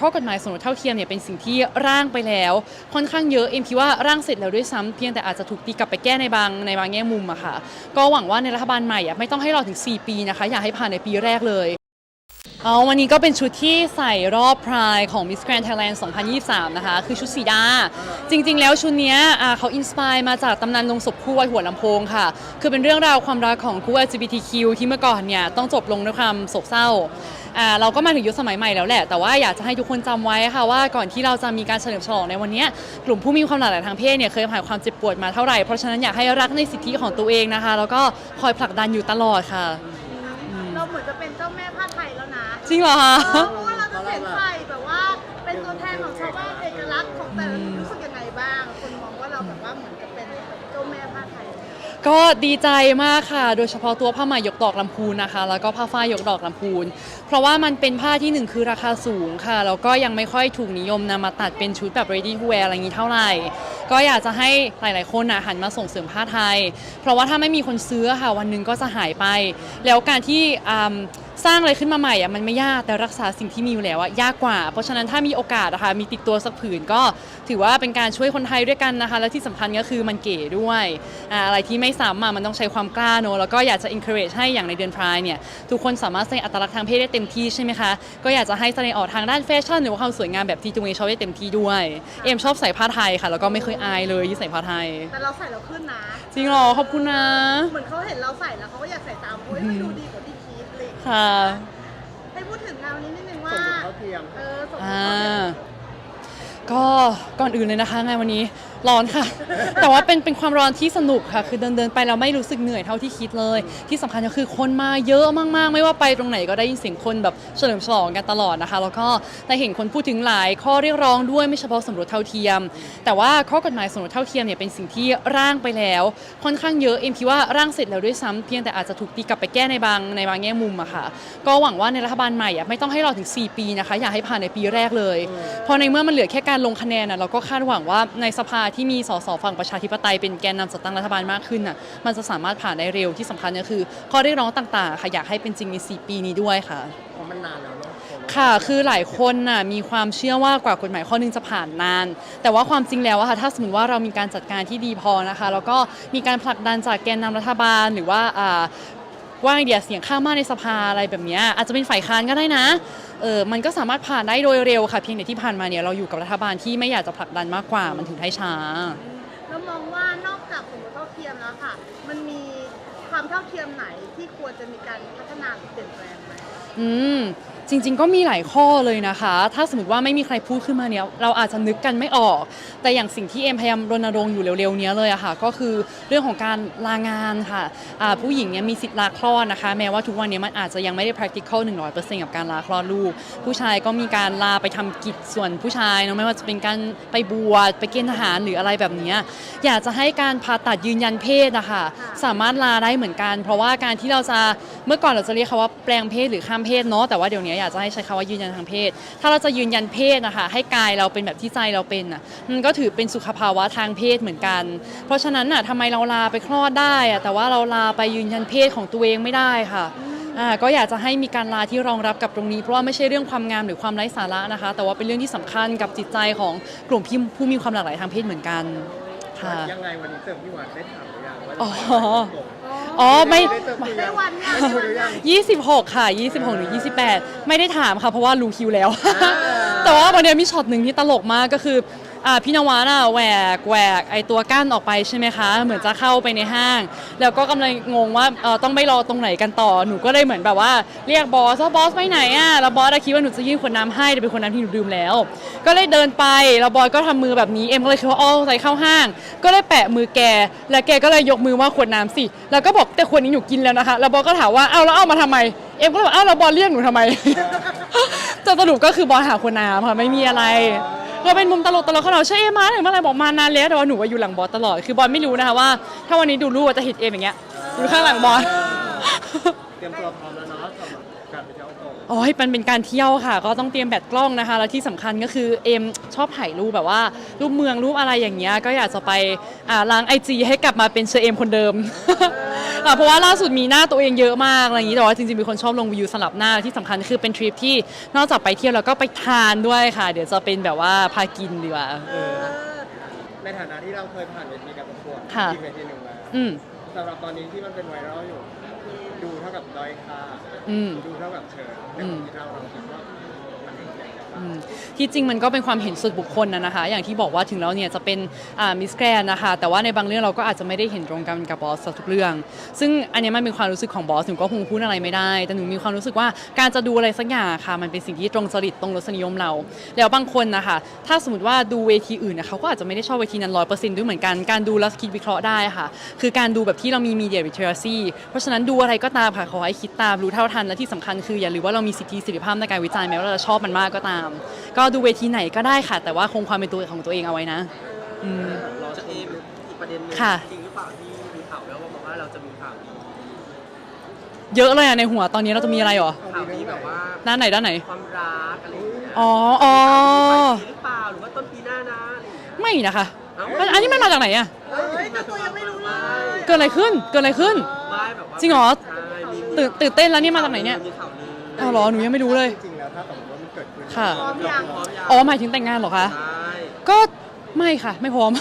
ข้อกฎหมายสมรสเท่าเทียมเนี่ยเป็นสิ่งที่ร่างไปแล้ว ค่อนข้างเยอะเอ็มคิดว่าร่างเสร็จแล้วด้วยซ้ำเพียงแต่อาจจะถูกตีกลับไปแก้ในบางในบางแง่มุมอะค่ะก็หวังว่าในรัฐบาลใหม่อะไม่ต้องให้รอถึง 4 ปีนะคะ อยากให้ผ่านในปีแรกเลย เอาวันนี้ก็เป็นชุดที่ใส่รอบพรายของ Miss Grand Thailand 2023 นะคะ คือชุดสีดา จริง ๆ แล้วชุดเนี้ยอ่าเขาอินสปายมาจากตำนานลงศพคู่วัยหัวลำโพงค่ะ คือเป็นเรื่องราวความรักของคู่ LGBTQ ที่เมื่อก่อนเนี่ยต้องจบลงด้วยความโศกเศร้าอ่าเราก็มาถึงยุคสมัยใหม่แล้วแหละ แต่ว่าอยากจะให้ทุกคนจำไว้ค่ะว่าก่อนที่เราจะมีการเฉลิมฉลองในวันเนี้ยกลุ่มผู้มีความหลากหลายทางเพศเนี่ยเคยผ่านความเจ็บปวดมาเท่าไหร่ เพราะฉะนั้นอยากให้รักในสิทธิของตัวเองนะคะ แล้วก็คอยผลักดันอยู่ตลอดค่ะ จริงเหรอคะเออเพราะว่าเราจะเห็นใส่แบบว่าเป็นตัวแทนของชาวบ้านเอกลักษณ์ของแต่ละรู้สึกยังไงบ้าง คนมองว่าเราแบบว่าเหมือนจะเป็นเจ้าแม่ผ้าไทยก็ดีใจมากค่ะ โดยเฉพาะตัวผ้าไหมยกดอกลำพูนนะคะ แล้วก็ผ้าฝ้ายยกดอกลำพูน เพราะว่ามันเป็นผ้าที่หนึ่งคือราคาสูงค่ะ แล้วก็ยังไม่ค่อยถูกนิยมนำมาตัดเป็นชุดแบบ ready to wear อะไรอย่างนี้เท่าไหร่ ก็อยากจะให้หลายๆ คนนะหันมาส่งเสริมผ้าไทย เพราะว่าถ้าไม่มีคนซื้อค่ะวันหนึ่งก็จะหายไป แล้วการที่อ่า สร้างอะไรขึ้นมาใหม่อะมันไม่ยากแต่รักษาสิ่งที่มีอยู่แล้วอะยากกว่า เพราะฉะนั้นถ้ามีโอกาสนะคะมีติดตัวสักผืนก็ถือว่าเป็นการช่วยคนไทยด้วยกันนะคะ และที่สำคัญก็คือมันเก๋ด้วยอ่าอะไรที่ไม่ซ้ำอะมันต้องใช้ความกล้าเนอะแล้วก็อยากจะ encourage ให้อย่างในเดือนพรายเนี่ยทุกคนสามารถแสดงอัตลักษณ์ทางเพศได้เต็มที่ใช่ไหมคะก็อยากจะให้แสดงออกทางด้านแฟชั่นหรือว่าความสวยงามแบบที่ตัวเองชอบได้เต็มที่ด้วยเอ็มชอบใส่ผ้าไทยค่ะแล้วก็ไม่เคยอายเลยที่ใส่ผ้าไทย แต่เราใส่เราขึ้นนะจริงเหรอขอบคุณนะ เหมือนเขาเห็นเราใส่แล้วเขาก็อยากใส่ตามโอ้ยมันดูดีกว่าที่ คิดเลยค่ะ ให้พูดถึงงานวันนี้นิดนึงว่า สมรสเท่าเทียม เออสมรสอ่าเท่าเทียม ก็ก่อนอื่นเลยนะคะงานวันนี้ร้อนค่ะ แต่ว่าเป็นเป็นความร้อนที่สนุกค่ะ คือเดินเดินไปเราไม่รู้สึกเหนื่อยเท่าที่คิดเลย ที่สำคัญก็คือคนมาเยอะมากๆ ไม่ว่าไปตรงไหนก็ได้ยินเสียงคนแบบเฉลิมฉลองกันตลอดนะคะ แล้วก็ได้เห็นคนพูดถึงหลายข้อเรียกร้องด้วยไม่เฉพาะสมรสเท่าเทียม แต่ว่าข้อกฎหมายสมรสเท่าเทียมเนี่ยเป็นสิ่งที่ร่างไปแล้ว ค่อนข้างเยอะเอ็มคิดว่าร่างเสร็จแล้วด้วยซ้ำเพียงแต่อาจจะถูกตีกลับไปแก้ในบางในบางแง่มุมอะค่ะ ก็หวังว่าในรัฐบาลใหม่อะไม่ต้องให้รอถึง 4 ปีนะคะ อยากให้ผ่านในปีแรกเลยเพราะในเมื่อมันเหลือแค่การลงคะแนนอะเราก็คาดหวังว่าในสภาที่มีสสฝั่งประชาธิปไตยเป็นแกนนำจัดตั้งรัฐบาลมากขึ้นน่ะมันจะสามารถผ่านได้เร็วที่สำคัญก็คือข้อเรียกร้องต่างๆค่ะอยากให้เป็นจริงใน 4 ปีนี้ด้วยค่ะเพราะมันนานแล้วเนาะค่ะ คือหลายคนน่ะมีความเชื่อว่ากว่ากฎหมายข้อหนึงจะผ่านนาน แต่ว่าความจริงแล้วอะค่ะถ้าสมมติว่าเรามีการจัดการที่ดีพอนะคะ แล้วก็มีการผลักดันจากแกนนำรัฐบาล หรือว่าอ่า ว่าไอเดียเสียงข้างมากในสภาอะไรแบบเนี้ยอาจจะเป็นฝ่ายค้านก็ได้นะเออมันก็สามารถผ่านได้โดยเร็วค่ะเพียงแต่ที่ผ่านมาเนี่ยเราอยู่กับรัฐบาลที่ไม่อยากจะผลักดันมากกว่ามันถึงได้ช้าเรามองว่านอกจากสมรสเท่าเทียมแล้วค่ะ มันมีความเท่าเทียมไหนที่ควรจะมีการพัฒนาหรือเปลี่ยนแปลงไหมอืม จริง ๆ ก็มีหลายข้อเลยนะคะ ถ้าสมมติว่าไม่มีใครพูดขึ้นมาเนี่ยเราอาจจะนึกกันไม่ออก แต่อย่างสิ่งที่เอ็มพยายามรณรงค์อยู่เร็วๆเนี้ยเลยอะค่ะ ก็คือเรื่องของการลางานค่ะอ่าผู้หญิงเนี่ยมีสิทธิ์ลาคลอดนะคะ แม้ว่าทุกวันนี้มันอาจจะยังไม่ได้ practical 100%กับการลาคลอดลูก ผู้ชายก็มีการลาไปทำกิจส่วนผู้ชายเนอะไม่ว่าจะเป็นการไปบวชไปเกณฑ์ทหารหรืออะไรแบบเนี้ยอยากจะให้การผ่าตัดยืนยันเพศอะคะสามารถลาได้เหมือนกัน เพราะว่าการที่เราจะเมื่อก่อนเราจะเรียกเขาว่าแปลงเพศหรือข้ามเพศเนาะแต่ว่าเดี๋ยวนี้อยากจะให้ใช้คำว่ายืนยันทางเพศ ถ้าเราจะยืนยันเพศนะคะให้กายเราเป็นแบบที่ใจเราเป็นอะมันก็ถือเป็นสุขภาวะทางเพศเหมือนกัน เพราะฉะนั้นน่ะทำไมเราลาไปคลอดได้อะแต่ว่าเราลาไปยืนยันเพศของตัวเองไม่ได้ค่ะอ่าก็อยากจะให้มีการลาที่รองรับกับตรงนี้ เพราะว่าไม่ใช่เรื่องความงามหรือความไร้สาระนะคะ แต่ว่าเป็นเรื่องที่สำคัญกับจิตใจของกลุ่มพี่ผู้มีความหลากหลายทางเพศเหมือนกันค่ะ ยังไงวันนี้เจอพี่หวานได้ถามหรือยัง อ๋อจะไปอ๋อไม่ ได้เจอพี่ได้ยังวันงานได้เจอหรือยัง26 ค่ะ 26 หรือ 28 ไม่ได้ถามค่ะ เพราะว่ารู้คิวแล้ว แต่ว่าวันนี้มีช็อตหนึ่งที่ตลกมากก็คือ อ่าพี่นวัดอะแหวกแหวกไอตัวกั้นออกไปใช่ไหมคะ เหมือนจะเข้าไปในห้าง แล้วก็กำลังงงว่าเออต้องไปรอตรงไหนกันต่อหนูก็เลยเหมือนแบบว่าเรียกบอสว่าบอสไปไหนอะแล้วบอสอะคิดว่าหนูจะยื่นขวดน้ำให้แต่เป็นขวดน้ำที่หนูดื่มแล้ว ก็เลยเดินไปแล้วบอสก็ทำมือแบบนี้เอ็มก็เลยคิดว่าอ๋อใส่เข้าห้าง ก็เลยแปะมือแก แล้วแกก็เลยยกมือว่าขวดน้ำสิ แล้วก็บอกแต่ขวดนี้หนูกินแล้วนะคะ แล้วบอสก็ถามว่าเอ้าแล้วเอามาทำไม เอ็มก็เลยบอกอ้าวแล้วบอลเรียกหนูทำไม แต่สรุปก็คือบอลหาคนน้ำค่ะไม่มีอะไร ก็เป็นมุมตลกตลกเขาเราใช่เอ็มมาถึงเมื่อไหรบอกมานานแล้วแต่ว่าหนูว่าอยู่หลังบอลตลอด คือบอลไม่รู้นะคะว่า ถ้าวันนี้ดูรูปจะเห็นเอ็มอย่างเงี้ยอยู่ข้างหลังบอลเตรียมตัวพร้อมแล้วเนาะสำหรับการไปเที่ยวฮ่องกงโอ้ยมันเป็นการเที่ยวค่ะ ก็ต้องเตรียมแบตกล้องนะคะ แล้วที่สำคัญก็คือเอมชอบถ่ายรูปแบบว่า รูปเมืองรูปอะไรอย่างเงี้ย ก็อยากจะไปอ่าล้างไอจีให้กลับมาเป็นเชอเอมคนเดิม ค่ะเพราะว่าล่าสุดมีหน้าตัวเองเยอะมากอะไรอย่างงี้แต่ว่าจริงๆเป็นคนชอบลงวิวสลับหน้าที่สำคัญคือเป็นทริปที่นอกจากไปเที่ยวแล้วก็ไปทานด้วยค่ะ เดี๋ยวจะเป็นแบบว่าพากินดีกว่าเออ ในฐานะที่เราเคยผ่านเวทีการประกวดค่ะทีเวทีหนึ่งมาอืม สำหรับตอนนี้ที่มันเป็นไวรัลอยู่ ดูเท่ากับดอยค่าอืมดูเท่ากับเชิญแต่ผมคิดเราเราคิดว่า ที่จริงมันก็เป็นความเห็นส่วนบุคคลนะนะคะ อย่างที่บอกว่าถึงแล้วเนี่ยจะเป็นมิสแกรนนะคะ แต่ว่าในบางเรื่องเราก็อาจจะไม่ได้เห็นตรงกันกับบอสทุกเรื่อง ซึ่งอันนี้มันเป็นความรู้สึกของบอสหนูก็คงพูดอะไรไม่ได้ แต่หนูมีความรู้สึกว่าการจะดูอะไรสักอย่างค่ะ มันเป็นสิ่งที่ตรงจริตตรงรสนิยมเรา แล้วบางคนนะคะถ้าสมมติว่าดูเวทีอื่นนะเขาก็อาจจะไม่ได้ชอบเวทีนั้นร้อยเปอร์เซ็นต์ด้วยเหมือนกันการดูแล้วคิดวิเคราะห์ได้ค่ะ คือการดูแบบที่เรามี media literacy เพราะฉะนั้นดูอะไรก็ตามค่ะขอให้คิดตามรู้เท่าทันและที่สำคัญคืออย่าลืมว่าเรามีสิทธิเสรีภาพในการวิจารณ์แม้ว่าเราจะชอบมันมากก็ตามก็ดูเวทีไหนก็ได้ค่ะ แต่ว่าคงความเป็นตัวของตัวเองเอาไว้นะอืม เราจะเอมอีกประเด็นหนึงค่ะ จริงหรือเปล่าที่มีข่าวแล้วว่าบอกว่าเราจะมีข่าวดีเยอะเลยอะในหัวตอนนี้เราจะมีอะไรหรอข่าวดีแบบว่าด้านไหนด้านไหน ความรักอะไรอย่างเงี้ยอ๋ออ๋อปลายปีหรือเปล่าหรือว่าต้นปีหน้านะอะไรอย่างเงี้ยไม่นะคะเอ้าอันนี้มันมาจากไหนอะเอ้ยเจ้าตัวยังไม่รู้เลยเกิดอะไรขึ้นเกิดอะไรขึ้น ไม่แบบว่าจริงเหรอ ใช่มีตื่นตื่นเต้นแล้วนี่มาจากไหนเนี่ยมีข่าวลืออ้าวเหรอหนูยังไม่รู้เลย จริ ค่ะพร้อมยังพร้อมยังอ๋อหมายถึงแต่งงานเหรอคะ ใช่ก็ ไม่ค่ะ ไม่พร้อม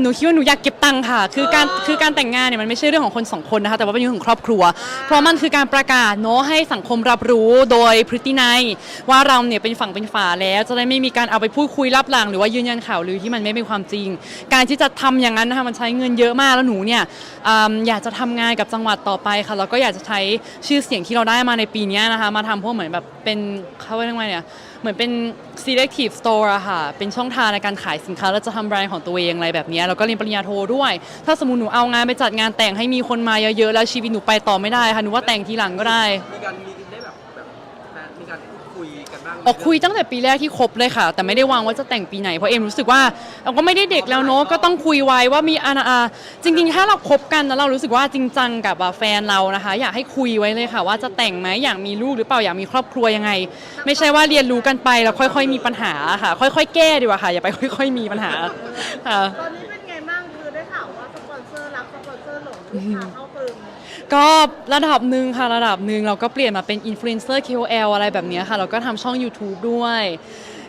หนูคิดว่าหนูอยากเก็บตังค์ค่ะ คือการคือการแต่งงานเนี่ยมันไม่ใช่เรื่องของคนสองคนนะคะ แต่ว่าเป็นเรื่องของครอบครัว เพราะมันคือการประกาศเนาะให้สังคมรับรู้โดยพฤตินัย ว่าเราเนี่ยเป็นฝั่งเป็นฝาแล้ว จะได้ไม่มีการเอาไปพูดคุยรับหลัง หรือว่ายืนยันข่าวลือที่มันไม่เป็นความจริง การที่จะทำอย่างนั้นนะคะมันใช้เงินเยอะมากแล้วหนูเนี่ยอืมอยากจะทำงานกับจังหวัดต่อไปค่ะแล้วก็อยากจะใช้ชื่อเสียงที่เราได้มาในปีเนี้ยนะคะ มาทำพวกเหมือนแบบเป็นเขาเรียกว่าไงเนี่ย เหมือนเป็น selective store อะค่ะ เป็นช่องทางในการขายสินค้า แล้วจะทำแบรนด์ของตัวเองอะไรแบบเนี้ยแล้วก็เรียนปริญญาโทด้วย ถ้าสมมติหนูเอางานไปจัดงานแต่งให้มีคนมาเยอะๆ แล้วชีวิตหนูไปต่อไม่ได้ค่ะ หนูว่าแต่งทีหลังก็ได้ มีการมี ออกคุยตั้งแต่ปีแรกที่คบเลยค่ะ แต่ไม่ได้วางว่าจะแต่งปีไหนเพราะเอ็มรู้สึกว่าเราก็ไม่ได้เด็กแล้วเนอะก็ต้องคุยไว้ว่ามีอาณาอาจริง ๆ ถ้าเราคบกันแล้วเรารู้สึกว่าจริงจังกับแฟนเรานะคะ อยากให้คุยไว้เลยค่ะ ว่าจะแต่งไหมอยากมีลูกหรือเปล่าอยากมีครอบครัวยังไง ไม่ใช่ว่าเรียนรู้กันไปแล้วค่อย ๆ มีปัญหาค่ะ ค่อย ๆ แก้ดีกว่าค่ะอย่าไปค่อย ๆ มีปัญหาค่ะตอนนี้เป็นไงบ้างคือได้ข่าวว่าสปอนเซอร์รักสปอนเซอร์หลงลูกค้าเข้าปึง ก็ระดับหนึ่งค่ะระดับหนึ่งเราก็เปลี่ยนมาเป็นอินฟลูเอนเซอร์ KOL อะไรแบบเนี้ยค่ะเราก็ทำช่อง YouTube ด้วย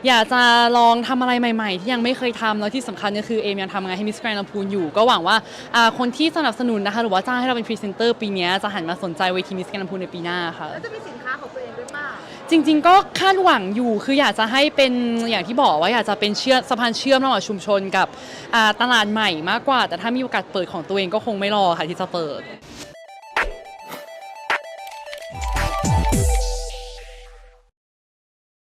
อยากจะลองทำอะไรใหม่ๆ ที่ยังไม่เคยทำแล้วที่สำคัญก็คือเอมยังทำงานให้มิสแกรนด์ลำพูนอยู่ ก็หวังว่าอ่าคนที่สนับสนุนนะคะหรือว่าจ้างให้เราเป็นพรีเซนเตอร์ปีเนี้ยจะหันมาสนใจเวทีมิสแกรนด์ลำพูนในปีหน้าค่ะแล้วจะมีสินค้าของตัวเองด้วยเปล่าจริง ๆ ก็คาดหวังอยู่คืออยากจะให้เป็นอย่างที่บอกว่าอยากจะเป็นเชื่อมสะพานเชื่อมระหว่างชุมชนกับอ่าตลาดใหม่มากกว่า แต่ถ้ามีโอกาสเปิดของตัวเองก็คงไม่รอค่ะที่จะเปิด